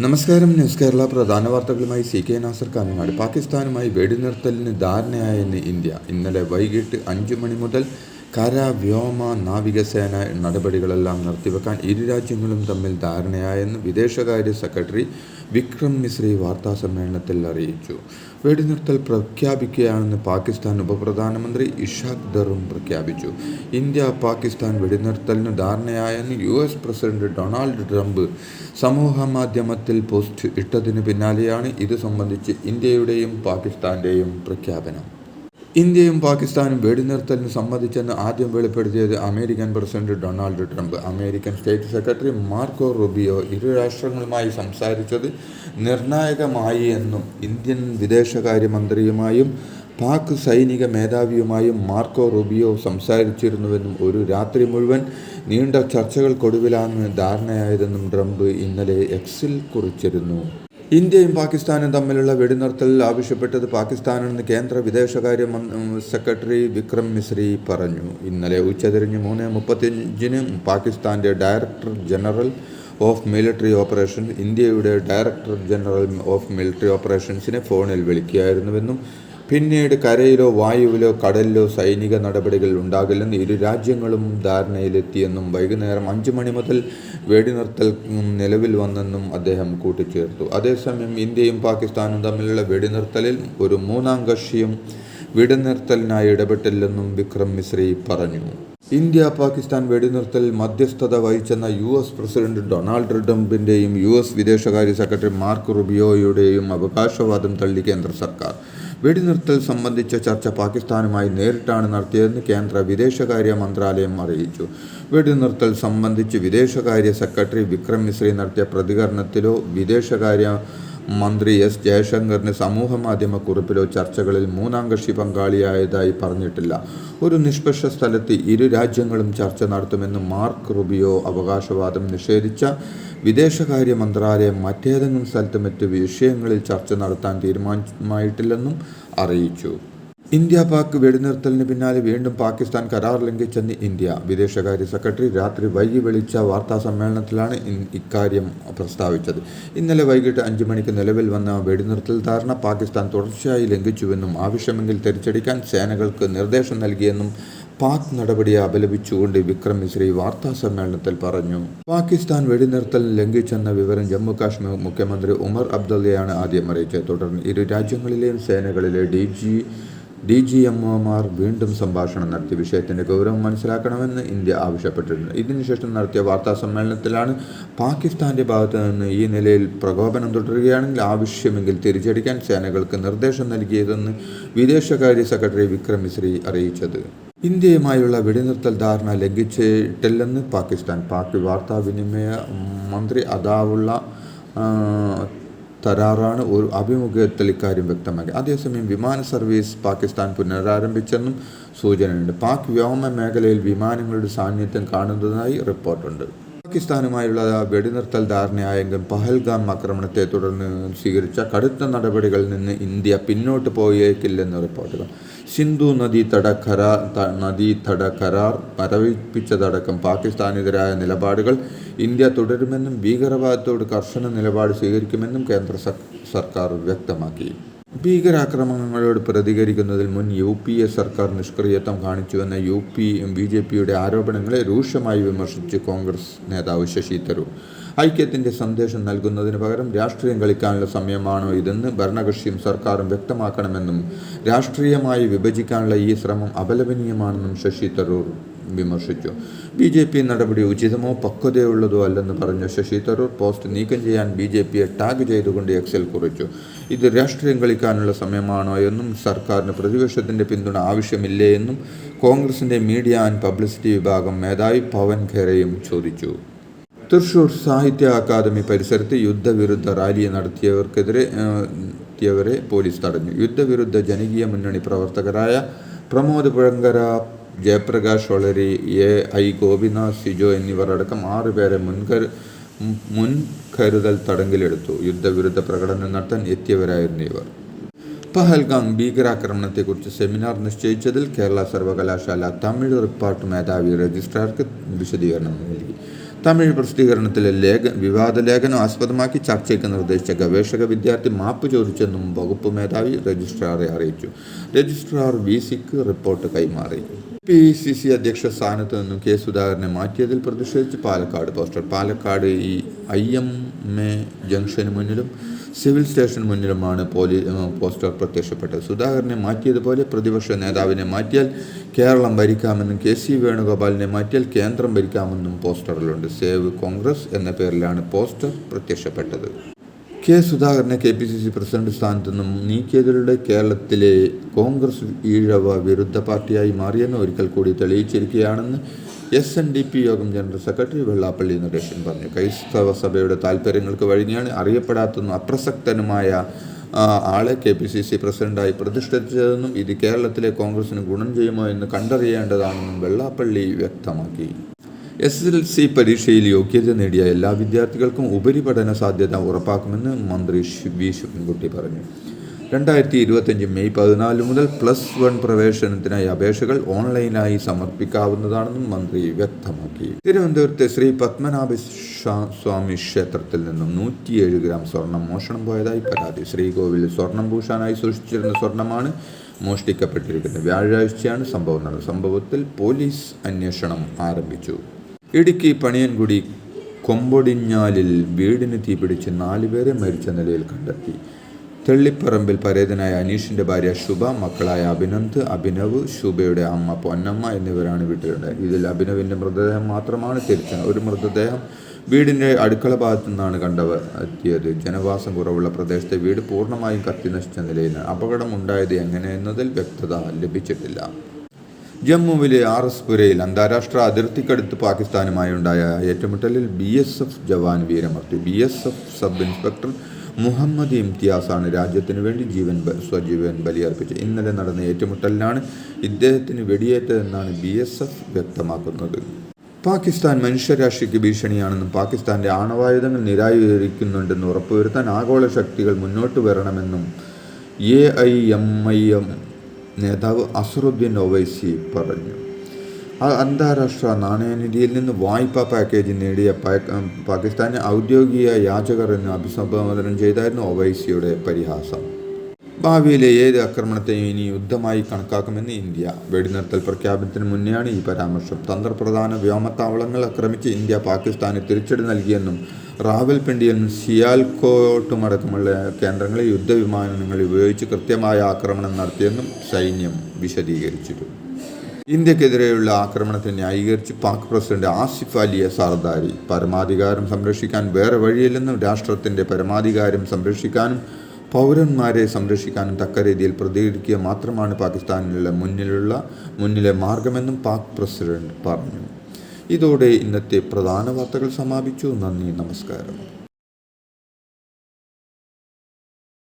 നമസ്കാരം. ന്യൂസ് കേരള പ്രധാന വാർത്തകളുമായി സി കെ നാസർ കാഞ്ഞങ്ങാട്. പാകിസ്ഥാനുമായി വെടിനിർത്തലിന് ധാരണയായെന്ന് ഇന്ത്യ. ഇന്നലെ വൈകിട്ട് അഞ്ച് മണി മുതൽ കര വ്യോമ നാവികസേന നടപടികളെല്ലാം നിർത്തിവെക്കാൻ ഇരു രാജ്യങ്ങളും തമ്മിൽ ധാരണയായെന്ന് വിദേശകാര്യ സെക്രട്ടറി വിക്രം മിശ്രി വാർത്താ സമ്മേളനത്തിൽ അറിയിച്ചു. വെടിനിർത്തൽ പ്രഖ്യാപിക്കുകയാണെന്ന് പാകിസ്ഥാൻ ഉപപ്രധാനമന്ത്രി ഇഷാഖ് ദറും പ്രഖ്യാപിച്ചു. ഇന്ത്യ പാകിസ്ഥാൻ വെടിനിർത്തലിന് ധാരണയായെന്ന് U S president Donald Trump സമൂഹ മാധ്യമത്തിൽ പോസ്റ്റ് ഇട്ടതിന് പിന്നാലെയാണ് ഇത് സംബന്ധിച്ച് ഇന്ത്യയുടെയും പാകിസ്ഥാന്റെയും പ്രഖ്യാപനം. ഇന്ത്യയും പാകിസ്ഥാനും വെടിനിർത്തലിന് സമ്മതിച്ചെന്ന് ആദ്യം വെളിപ്പെടുത്തിയത് American president Donald Trump. American state secretary Marco Rubio ഇരു രാഷ്ട്രങ്ങളുമായി സംസാരിച്ചത് നിർണായകമായി എന്നും ഇന്ത്യൻ വിദേശകാര്യമന്ത്രിയുമായും പാക് സൈനിക മേധാവിയുമായും മാർക്കോ റുബിയോ സംസാരിച്ചിരുന്നുവെന്നും ഒരു രാത്രി മുഴുവൻ നീണ്ട ചർച്ചകൾക്കൊടുവിലാണ് ധാരണയായതെന്നും ട്രംപ് ഇന്നലെ എക്സിൽ കുറിച്ചിരുന്നു. ഇന്ത്യയും പാകിസ്ഥാനും തമ്മിലുള്ള വെടിനിർത്തൽ ആവശ്യപ്പെട്ടത് പാകിസ്ഥാനാണെന്ന് കേന്ദ്ര വിദേശകാര്യ സെക്രട്ടറി വിക്രം മിശ്രി പറഞ്ഞു. ഇന്നലെ ഉച്ചതിരിഞ്ഞ് മൂന്ന് മുപ്പത്തിയഞ്ചിന് പാകിസ്ഥാന്റെ director general of military operations ഇന്ത്യയുടെ ഡയറക്ടർ ജനറൽ ഓഫ് മിലിറ്ററി ഓപ്പറേഷൻസിനെ ഫോണിൽ വിളിക്കുകയായിരുന്നുവെന്നും പിന്നീട് കരയിലോ വായുവിലോ കടലിലോ സൈനിക നടപടികൾ ഉണ്ടാകില്ലെന്ന് ഇരു രാജ്യങ്ങളും ധാരണയിലെത്തിയെന്നും വൈകുന്നേരം അഞ്ചു മണി മുതൽ വെടിനിർത്തൽ നിലവിൽ വന്നെന്നും അദ്ദേഹം കൂട്ടിച്ചേർത്തു. അതേസമയം ഇന്ത്യയും പാകിസ്ഥാനും തമ്മിലുള്ള വെടിനിർത്തലിൽ ഒരു മൂന്നാം കക്ഷിയും വെടിനിർത്തലിനായി ഇടപെട്ടില്ലെന്നും വിക്രം മിശ്രി പറഞ്ഞു. ഇന്ത്യ പാകിസ്ഥാൻ വെടിനിർത്തൽ മധ്യസ്ഥത വഹിച്ചെന്ന യു എസ് പ്രസിഡന്റ് ഡൊണാൾഡ് ട്രംപിന്റെയും യു എസ് വിദേശകാര്യ സെക്രട്ടറി മാർക്ക് റുബിയോയുടെയും അവകാശവാദം തള്ളി കേന്ദ്ര സർക്കാർ. വെടിനിർത്തൽ സംബന്ധിച്ച ചർച്ച പാകിസ്ഥാനുമായി നേരിട്ടാണ് നടത്തിയതെന്ന് കേന്ദ്ര വിദേശകാര്യ മന്ത്രാലയം അറിയിച്ചു. വെടിനിർത്തൽ സംബന്ധിച്ച് വിദേശകാര്യ സെക്രട്ടറി വിക്രം മിശ്രി നടത്തിയ പ്രതികരണത്തിലോ വിദേശകാര്യ മന്ത്രി എസ് ജയശങ്കറിന് സമൂഹമാധ്യമ കുറിപ്പിലോ ചർച്ചകളിൽ മൂന്നാം കക്ഷി പങ്കാളിയായതായി പറഞ്ഞിട്ടില്ല. ഒരു നിഷ്പക്ഷ സ്ഥലത്ത് ഇരു രാജ്യങ്ങളും ചർച്ച നടത്തുമെന്ന് മാർക്ക് റുബിയോ അവകാശവാദം നിഷേധിച്ച വിദേശകാര്യ മന്ത്രാലയം മറ്റേതെങ്കിലും സ്ഥലത്ത് മറ്റ് വിഷയങ്ങളിൽ ചർച്ച നടത്താൻ തീരുമാനമായിട്ടില്ലെന്നും അറിയിച്ചു. ഇന്ത്യ പാക് വെടിനിർത്തലിന് പിന്നാലെ വീണ്ടും പാകിസ്ഥാൻ കരാർ ലംഘിച്ചെന്ന് ഇന്ത്യ. വിദേശകാര്യ സെക്രട്ടറി രാത്രി വൈകി വിളിച്ച വാർത്താ സമ്മേളനത്തിലാണ് ഇക്കാര്യം പ്രസ്താവിച്ചത്. ഇന്നലെ വൈകിട്ട് അഞ്ച് മണിക്ക് നിലവിൽ വന്ന വെടിനിർത്തൽ ധാരണ പാകിസ്ഥാൻ തുടർച്ചയായി ലംഘിച്ചുവെന്നും ആവശ്യമെങ്കിൽ തിരിച്ചടിക്കാൻ സേനകൾക്ക് നിർദ്ദേശം നൽകിയെന്നും പാക് നടപടിയെ അപലപിച്ചുകൊണ്ട് വിക്രം മിശ്രി വാർത്താ സമ്മേളനത്തിൽ പറഞ്ഞു. പാകിസ്ഥാൻ വെടിനിർത്തൽ ലംഘിച്ചെന്ന വിവരം ജമ്മു കാശ്മീർ മുഖ്യമന്ത്രി ഉമർ അബ്ദുള്ളയാണ് ആദ്യം അറിയിച്ചത്. തുടർന്ന് ഇരു രാജ്യങ്ങളിലെയും സേനകളിലെ D G D G M ഒമാർ വീണ്ടും സംഭാഷണം നടത്തി. വിഷയത്തിന്റെ ഗൗരവം മനസ്സിലാക്കണമെന്ന് ഇന്ത്യ ആവശ്യപ്പെട്ടിരുന്നു. ഇതിനുശേഷം നടത്തിയ വാർത്താ സമ്മേളനത്തിലാണ് പാകിസ്ഥാന്റെ ഭാഗത്തു നിന്ന് ഈ നിലയിൽ പ്രകോപനം തുടരുകയാണെങ്കിൽ ആവശ്യമെങ്കിൽ തിരിച്ചടിക്കാൻ സേനകൾക്ക് നിർദ്ദേശം നൽകിയതെന്ന് വിദേശകാര്യ സെക്രട്ടറി വിക്രം മിശ്രി അറിയിച്ചത്. ഇന്ത്യയുമായുള്ള വെടിനിർത്തൽ ധാരണ ലംഘിച്ചിട്ടില്ലെന്ന് പാകിസ്ഥാൻ. പാക് വാർത്താവിനിമയ മന്ത്രി അതാവുള്ള തരാറാണ് ഒരു അഭിമുഖത്തിൽ ഇക്കാര്യം വ്യക്തമാക്കി. അതേസമയം വിമാന സർവീസ് പാകിസ്ഥാൻ പുനരാരംഭിച്ചെന്നും സൂചനയുണ്ട്. പാക് വ്യോമ മേഖലയിൽ വിമാനങ്ങളുടെ സാന്നിധ്യം കാണുന്നതായി റിപ്പോർട്ടുണ്ട്. പാകിസ്ഥാനുമായുള്ള വെടിനിർത്തൽ ധാരണയായെങ്കിലും പഹൽഗാം ആക്രമണത്തെ തുടർന്ന് സ്വീകരിച്ച കടുത്ത നടപടികളിൽ നിന്ന് ഇന്ത്യ പിന്നോട്ട് പോയേക്കില്ലെന്ന് റിപ്പോർട്ടുകൾ. സിന്ധു നദീതട കരാർ നദീതട കരാർ മരവിപ്പിച്ചതടക്കം പാകിസ്ഥാനെതിരായ നിലപാടുകൾ ഇന്ത്യ തുടരുമെന്നും ഭീകരവാദത്തോട് കർശന നിലപാട് സ്വീകരിക്കുമെന്നും കേന്ദ്ര സർക്കാർ വ്യക്തമാക്കി. ഭീകരാക്രമണങ്ങളോട് പ്രതികരിക്കുന്നതിൽ മുൻ യു പി എ സർക്കാർ നിഷ്ക്രിയത്വം കാണിച്ചുവെന്ന യു പി ബി ജെ പിയുടെ ആരോപണങ്ങളെ രൂക്ഷമായി വിമർശിച്ച് കോൺഗ്രസ് നേതാവ് ശശി തരൂർ. ഐക്യത്തിന്റെ സന്ദേശം നൽകുന്നതിന് പകരം രാഷ്ട്രീയം കളിക്കാനുള്ള സമയമാണോ ഇതെന്ന് ഭരണകക്ഷിയും സർക്കാരും വ്യക്തമാക്കണമെന്നും രാഷ്ട്രീയമായി വിഭജിക്കാനുള്ള ഈ ശ്രമം അപലപനീയമാണെന്നും ശശി തരൂർ വിമർശിച്ചു. ബി ജെ പി നടപടി ഉചിതമോ പക്വതയുള്ളതോ അല്ലെന്ന് പറഞ്ഞ ശശി തരൂർ പോസ്റ്റ് നീക്കം ചെയ്യാൻ ബി ജെ പിയെ ടാഗ് ചെയ്തുകൊണ്ട് എക്സൽ കുറിച്ചു. ഇത് രാഷ്ട്രീയം കളിക്കാനുള്ള സമയമാണോ എന്നും സർക്കാരിന് പ്രതിപക്ഷത്തിന്റെ പിന്തുണ ആവശ്യമില്ലേ എന്നും കോൺഗ്രസിന്റെ മീഡിയ ആൻഡ് പബ്ലിസിറ്റി വിഭാഗം മേധാവി പവൻ ഖേരയും ചോദിച്ചു. തൃശൂർ സാഹിത്യ അക്കാദമി പരിസരത്ത് യുദ്ധവിരുദ്ധ റാലി നടത്തിയവർക്കെതിരെ എത്തിയവരെ പോലീസ് തടഞ്ഞു. യുദ്ധവിരുദ്ധ ജനകീയ മുന്നണി പ്രവർത്തകരായ പ്രമോദ് പുഴങ്കര ജയപ്രകാശ് വളരി എ ഐ ഗോപിനാഥ് സിജോ എന്നിവർ അടക്കം ആറുപേരെ മുൻകരു മുൻകരുതൽ തടങ്കിലെടുത്തു. യുദ്ധവിരുദ്ധ പ്രകടനം നടത്താൻ എത്തിയവരായിരുന്നു ഇവർ. പഹൽഗാം ഭീകരാക്രമണത്തെക്കുറിച്ച് സെമിനാർ നിശ്ചയിച്ചതിൽ കേരള സർവകലാശാല തമിഴ് റിപ്പാർട്ട് മേധാവി രജിസ്ട്രാർക്ക് വിശദീകരണം നൽകി. തമിഴ് പ്രസിദ്ധീകരണത്തിലെ ലേഖ വിവാദ ലേഖനം ആസ്പദമാക്കി ചർച്ചയ്ക്ക് നിർദ്ദേശിച്ച ഗവേഷക വിദ്യാർത്ഥി മാപ്പ് ചോദിച്ചെന്നും വകുപ്പ് മേധാവി രജിസ്ട്രാറെ അറിയിച്ചു. രജിസ്ട്രാർ വി സിക്ക് റിപ്പോർട്ട് കൈമാറി. പി സി സി അധ്യക്ഷ സ്ഥാനത്ത് നിന്നും കെ സുധാകരനെ മാറ്റിയതിൽ പ്രതിഷേധിച്ച് പാലക്കാട് പോസ്റ്റർ. പാലക്കാട് ഈ ഐ എം എ ജംഗ്ഷന് മുന്നിലും സിവിൽ സ്റ്റേഷൻ മുന്നിലുമാണ് പോലീസ് പോസ്റ്റർ പ്രത്യക്ഷപ്പെട്ടത്. സുധാകരനെ മാറ്റിയതുപോലെ പ്രതിപക്ഷ നേതാവിനെ മാറ്റിയാൽ കേരളം ഭരിക്കാമെന്നും കെ സി വേണുഗോപാലിനെ മാറ്റിയാൽ കേന്ദ്രം ഭരിക്കാമെന്നും പോസ്റ്ററിലുണ്ട്. സേവ് കോൺഗ്രസ് എന്ന പേരിലാണ് പോസ്റ്റർ പ്രത്യക്ഷപ്പെട്ടത്. കെ സുധാകരനെ K P C C president സ്ഥാനത്ത് നിന്നും നീക്കിയതിലൂടെ കേരളത്തിലെ കോൺഗ്രസ് ഈഴവ വിരുദ്ധ പാർട്ടിയായി മാറിയെന്ന് ഒരിക്കൽ കൂടി തെളിയിച്ചിരിക്കുകയാണെന്ന് എസ് എൻ ഡി പി യോഗം ജനറൽ സെക്രട്ടറി വെള്ളാപ്പള്ളി നടേശൻ പറഞ്ഞു. ക്രൈസ്തവ സഭയുടെ താല്പര്യങ്ങൾക്ക് വഴിഞ്ഞാണ് അറിയപ്പെടാത്തതും അപ്രസക്തനുമായ ആളെ കെ പി സി സി പ്രസിഡന്റായി പ്രതിഷ്ഠിച്ചതെന്നും ഇത് കേരളത്തിലെ കോൺഗ്രസിന് ഗുണം ചെയ്യുമോ എന്ന് കണ്ടറിയേണ്ടതാണെന്നും വെള്ളാപ്പള്ളി വ്യക്തമാക്കി. എസ് എൽ സി പരീക്ഷയിൽ യോഗ്യത നേടിയ എല്ലാ വിദ്യാർത്ഥികൾക്കും ഉപരിപഠന സാധ്യത ഉറപ്പാക്കുമെന്ന് മന്ത്രി വി. ശിവൻകുട്ടി പറഞ്ഞു. രണ്ടായിരത്തി ഇരുപത്തഞ്ച് മെയ് പതിനാല് മുതൽ പ്ലസ് വൺ പ്രവേശനത്തിനായി അപേക്ഷകൾ ഓൺലൈനായി സമർപ്പിക്കാവുന്നതാണെന്നും മന്ത്രി വ്യക്തമാക്കി. തിരുവനന്തപുരത്തെ ശ്രീ പത്മനാഭ സ്വാമി ക്ഷേത്രത്തിൽ നിന്നും നൂറ്റിയേഴ് ഗ്രാം സ്വർണം മോഷണം പോയതായി പരാതി. ശ്രീകോവിലിൽ സ്വർണം ഭൂഷാനായി സൂക്ഷിച്ചിരുന്ന സ്വർണമാണ് മോഷ്ടിക്കപ്പെട്ടിരിക്കുന്നത്. വ്യാഴാഴ്ചയാണ് സംഭവം നടന്നത്. സംഭവത്തിൽ പോലീസ് അന്വേഷണം ആരംഭിച്ചു. ഇടുക്കി പണിയൻകുടി കൊമ്പൊടിഞ്ഞാലിൽ വീടിന് തീപിടിച്ച് നാലുപേരെ മരിച്ച നിലയിൽ കണ്ടെത്തി. തെള്ളിപ്പറമ്പിൽ പരേതനായ അനീഷിന്റെ ഭാര്യ ശുഭ മക്കളായ അഭിനന്ദ് അഭിനവ് ശുഭയുടെ അമ്മ പൊന്നമ്മ എന്നിവരാണ് വീട്ടിലുണ്ടായത് ഇതിൽ അഭിനവിന്റെ മൃതദേഹം മാത്രമാണ് തിരിച്ചത്. ഒരു മൃതദേഹം വീടിന്റെ അടുക്കള ഭാഗത്തു നിന്നാണ് കണ്ടവർ എത്തിയത് ജനവാസം കുറവുള്ള പ്രദേശത്തെ വീട് പൂർണമായും കത്തി നശിച്ച നിലയിലാണ്. അപകടം ഉണ്ടായത് എങ്ങനെയെന്നതിൽ വ്യക്തത ലഭിച്ചിട്ടില്ല. ജമ്മുവിലെ ആർ എസ് പുരയിൽ അന്താരാഷ്ട്ര അതിർത്തിക്കടുത്ത് പാകിസ്ഥാനുമായി ഉണ്ടായ ഏറ്റുമുട്ടലിൽ ബി എസ് എഫ് ജവാൻ വീരമർത്തി B S F sub inspector Muhammad ഇംതിയാസാണ് രാജ്യത്തിന് വേണ്ടി ജീവൻ സ്വജീവൻ ബലിയർപ്പിച്ചത്. ഇന്നലെ നടന്ന ഏറ്റുമുട്ടലിലാണ് ഇദ്ദേഹത്തിന് വെടിയേറ്റതെന്നാണ് ബി എസ് എഫ് വ്യക്തമാക്കുന്നത്. പാകിസ്ഥാൻ മനുഷ്യരാശിക്ക് ഭീഷണിയാണെന്നും പാകിസ്ഥാന്റെ ആണവായുധങ്ങൾ നിരാകരിക്കുന്നുണ്ടെന്ന് ഉറപ്പുവരുത്താൻ ആഗോള ശക്തികൾ മുന്നോട്ട് വരണമെന്നും A I M I M നേതാവ് അസറുദ്ദീൻ ഒവൈസി പറഞ്ഞു. അന്താരാഷ്ട്ര നാണയനിധിയിൽ നിന്ന് വായ്പാ പാക്കേജ് നേടിയ പാകിസ്ഥാനെ ഔദ്യോഗിക യാചകർ എന്ന് അഭിസംബോധന ചെയ്തായിരുന്നു ഒവൈസിയുടെ പരിഹാസം. ഭാവിയിലെ ഏത് ആക്രമണത്തെയും ഇനി യുദ്ധമായി കണക്കാക്കുമെന്ന് ഇന്ത്യ. വെടിനിർത്തൽ പ്രഖ്യാപനത്തിന് മുന്നെയാണ് ഈ പരാമർശം. തന്ത്രപ്രധാന വ്യോമത്താവളങ്ങൾ ആക്രമിച്ച് ഇന്ത്യ പാകിസ്ഥാന് തിരിച്ചടി നൽകിയെന്നും റാവൽപിണ്ടിയിൽ നിന്ന് സിയാൽകോട്ടുമടക്കമുള്ള കേന്ദ്രങ്ങളിൽ യുദ്ധവിമാനങ്ങൾ ഉപയോഗിച്ച് കൃത്യമായ ആക്രമണം നടത്തിയെന്നും സൈന്യം വിശദീകരിച്ചിരുന്നു. ഇന്ത്യക്കെതിരെയുള്ള ആക്രമണത്തെ ന്യായീകരിച്ച് പാക് പ്രസിഡന്റ് ആസിഫ് അലിയ സർദാരി പരമാധികാരം സംരക്ഷിക്കാൻ വേറെ വഴിയില്ലെന്നും രാഷ്ട്രത്തിന്റെ പരമാധികാരം സംരക്ഷിക്കാനും പൗരന്മാരെ സംരക്ഷിക്കാനും തക്ക രീതിയിൽ പ്രതികരിക്കുക മാത്രമാണ് പാകിസ്ഥാനിലുള്ള മുന്നിലുള്ള മുന്നിലെ മാർഗമെന്നും പാക് പ്രസിഡന്റ് പറഞ്ഞു. ഇതോടെ ഇന്നത്തെ പ്രധാന വാർത്തകൾ സമാപിച്ചു. നന്ദി നമസ്കാരം.